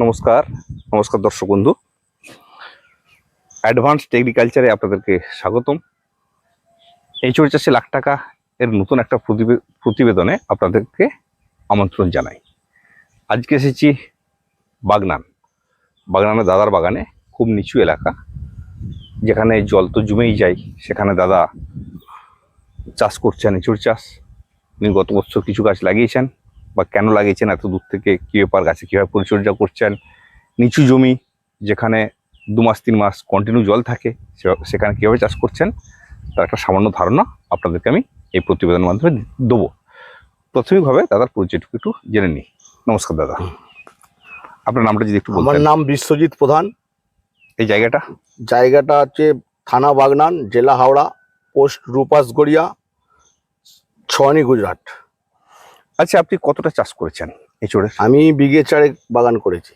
নমস্কার নমস্কার দর্শক বন্ধু। অ্যাডভান্স এগ্রিকালচারে আপনাদেরকে স্বাগতম। এই চড়ি চাষে লাখ টাকা এর নতুন একটা প্রতিবে- প্রতিবেদনে আপনাদেরকে আমন্ত্রণ জানাই। আজকে এসেছি বাগনান। বাগনানের দাদার বাগানে, খুব নিচু এলাকা। যেখানে জল তো জমেই যায়, সেখানে দাদা চাষ করছেন, এঁচুড় চাষ। উনি গত বছর কিছু গাছ লাগিয়েছেন। বা কেন লাগিয়েছেন এত দূর থেকে কী ব্যাপার গাছে কীভাবে পরিচর্যা করছেন? নিচু জমি যেখানে দু মাস তিন মাস কন্টিনিউ জল থাকে সেখানে কীভাবে চাষ করছেন? তার একটা সামান্য ধারণা আপনাদেরকে আমি এই প্রতিবেদনের মাধ্যমে দেবো। প্রাথমিকভাবে দাদার পরিচয়টুকু একটু জেনে নিই। নমস্কার দাদা। আপনার নামটা যদি একটু আমার নাম বিশ্বজিৎ প্রধান। এই জায়গাটা? জায়গাটা হচ্ছে থানা বাগনান জেলা হাওড়া পোস্ট রূপাসগড়িয়া ছয়নি গুজরাট। আচ্ছা আপনি কতটা চাষ করেছেন এঁচড়ের? আমি বিঘে চারেক বাগান করেছি।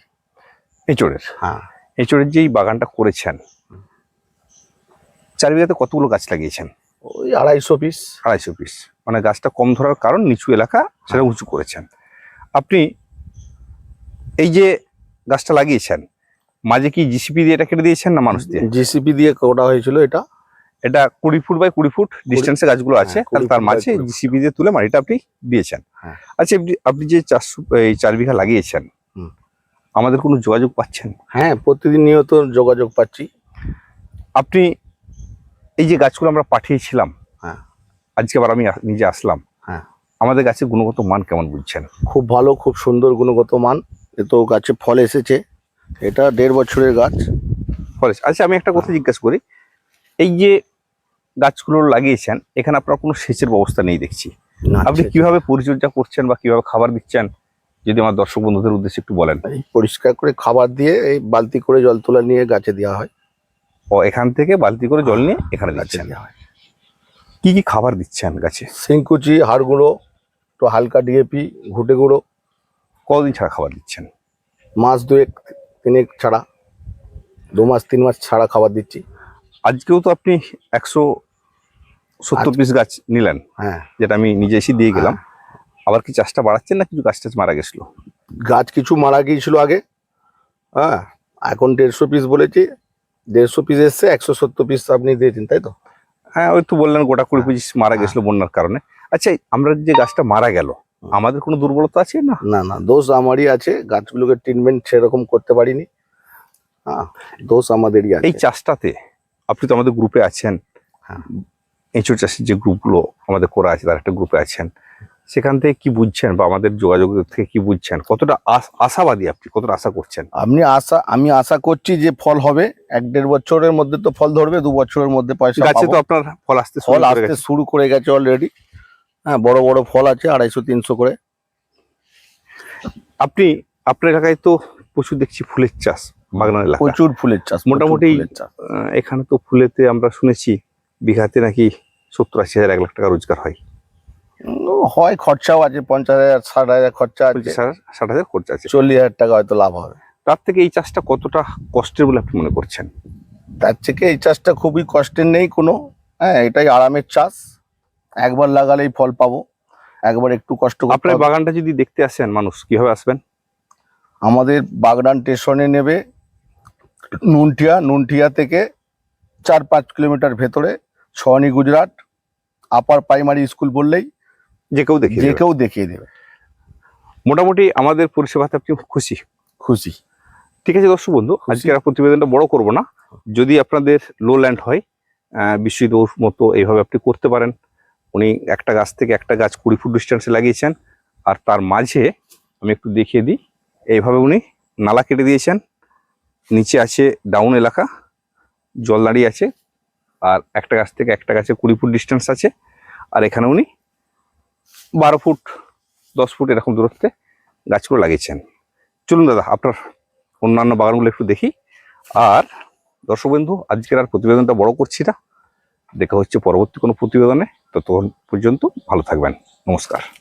এঁচড়ের? হ্যাঁ। এঁচড়ের যেই বাগানটা করেছেন চার বিঘাতে কতগুলো গাছ লাগিয়েছেন? ওই আড়াইশো পিস। আড়াইশো পিস। মানে গাছটা কম ধরার কারণ নিচু এলাকা সেটা উঁচু করেছেন। আপনি এই যে গাছটা লাগিয়েছেন মাঝে কি জিসিপি দিয়ে এটা কেটে দিয়েছেন না মানুষ দিয়ে? জিসিপি দিয়ে করা হয়েছিল এটা? এটা কুড়ি ফুট বাই কুড়ি ফুট ডিস্টেন্সে গাছগুলো আছে। হ্যাঁ, তাহলে তার মাঝে 20 ফুট। জিসিপি দিয়ে তুলে মাটিটা আপনি দিয়েছেন। হ্যাঁ। আচ্ছা আপনি যে চাষ এই চার বিঘা লাগিয়েছেন। আমাদের কোনো যোগাযোগ পাচ্ছেন? হ্যাঁ প্রতিদিন নিয়ত যোগাযোগ পাচ্ছি। আপনি এই যে গাছগুলো আমরা পাঠিয়েছিলাম হ্যাঁ। আজকে আবার আমি নিজে আসলাম। হ্যাঁ। আমাদের গাছের গুণগত মান কেমন বুঝছেন? খুব ভালো খুব সুন্দর গুণগত মান। এ তো গাছে ফল এসেছে। এটা দেড় বছরের গাছ। ফলে আচ্ছা আমি একটা কথা জিজ্ঞেস করি। এই যে গাছগুলো লাগিয়েছেন এখানে আপনার কোনো সেচের ব্যবস্থা নেই দেখছি। আপনি কীভাবে পরিচর্যা করছেন বা কীভাবে খাবার দিচ্ছেন যদি আমার দর্শক বন্ধুদের উদ্দেশ্যে একটু বলেন। পরিষ্কার করে খাবার দিয়ে এই বালতি করে জল তোলা নিয়ে গাছে দেওয়া হয়। ও এখান থেকে বালতি করে জল নিয়ে এখানে গাছে দিচ্ছেন। দেওয়া হয়। কি কি খাবার দিচ্ছেন গাছে? সিংকুচি হাড় গুঁড়ো একটু হালকা ডিএপি ঘুটে গুঁড়ো। কতদিন ছাড়া খাবার দিচ্ছেন? মাস দুয়েক তিনেক ছাড়া দু মাস তিন মাস ছাড়া খাবার দিচ্ছি। আজকেও তো আপনি একশো সত্তর পিস গাছ নিলেন হ্যাঁ। যেটা আমি নিজে এসে দিয়ে গেলাম। আবার কি চাষটা বাড়াচ্ছেন না কিছু গাছ টাছ মারা গেছিল? গাছ কিছু মারা গিয়েছিল আগে। হ্যাঁ এখন দেড়শো পিস বলেছি। দেড়শো পিস এসছে একশো সত্তর পিস আপনি দিয়েছেন তাই তো? হ্যাঁ ওই তো বললেন গোটা কুড়ি পিস মারা গেছিল বন্যার কারণে। আচ্ছা আমরা যে গাছটা মারা গেল আমাদের কোনো দুর্বলতা আছে না? না না দোষ আমারই আছে। গাছগুলোকে ট্রিটমেন্ট সেরকম করতে পারিনি। হ্যাঁ দোষ আমাদেরই আছে। এই চাষটাতে আপনি তো আমাদের গ্রুপে আছেন। হ্যাঁ। এঁচুর চাষের যে গ্রুপগুলো আমাদের করা আছে তার একটা গ্রুপে আছেন। সেখান থেকে কি বুঝছেন বা আমাদের যোগাযোগ থেকে কি বুঝছেন? কতটা আশ- আশাবাদী আপনি? কতটা আশা করছেন? আপনি আশা আমি আশা করছি যে ফল হবে। এক দেড় বছরের মধ্যে তো ফল ধরবে দু বছরের মধ্যে পয়সা গাছে তো আপনার ফল আসতে ফল আসতে। শুরু করে গেছে অলরেডি হ্যাঁ বড় বড় ফল আছে আড়াইশো তিনশো করে। আপনি আপনার এলাকায় তো প্রচুর দেখছি ফুলের চাষ বাগানের প্রচুর ফুলের চাষ মোটামুটি- এখানে তো ফুলেতে আমরা শুনেছি বিঘাতে নাকি সত্তর আশি হাজার এক লাখ টাকা রোজগার হয়। হয় খরচাও আছে পঞ্চাশ হাজার ষাট হাজার খরচা আছে। ষাট হাজার খরচা আছে। চল্লিশ হাজার টাকা হয়তো লাভ হবে। তার থেকে এই চাষটা কতটা কষ্টের বলে আপনি মনে করছেন? তার থেকে এই চাষটা খুবই কষ্টের নেই কোনো। হ্যাঁ এটাই আরামের চাষ। একবার লাগালেই ফল পাবো। একবার একটু কষ্ট আপনার বাগানটা যদি দেখতে আসেন মানুষ কীভাবে আসবেন? আমাদের বাগনান স্টেশনে নেবে নুনটিয়া নুনটিয়া থেকে চার পাঁচ কিলোমিটার ভেতরে Chhoyni Gujarat upper primary school বললেই যে কেউ দেখে যে কেউ দেখিয়ে দেবে। মোটামুটি আমাদের পরিষেবাতে আপনি খুশি? খুশি। ঠিক আছে দর্শক বন্ধু আজকে আর প্রতিবেদনটা বড় করব না। যদি আপনাদের লো ল্যান্ড হয় বিশ্বজিৎ ওর মতো এইভাবে আপনি করতে পারেন। উনি একটা গাছ থেকে একটা গাছ কুড়ি ফুট ডিস্টেন্সে লাগিয়েছেন আর তার মাঝে আমি একটু দেখিয়ে দিই। এইভাবে উনি নালা কেটে দিয়েছেন। নিচে আছে ডাউন এলাকা জল দাঁড়িয়ে আছে। আর একটা গাছ থেকে একটা গাছে কুড়ি ফুট ডিস্টেন্স আছে। আর এখানে উনি বারো ফুট, দশ ফুট এরকম দূরত্বে গাছগুলো লাগিয়েছেন। চলুন দাদা, আপনার অন্যান্য বাগানগুলো একটু দেখি। আর দর্শক বন্ধু, আজকের আর প্রতিবেদনটা বড় করছি না। দেখা হচ্ছে পরবর্তী কোনো প্রতিবেদনে। ততক্ষণ পর্যন্ত ভালো থাকবেন। নমস্কার।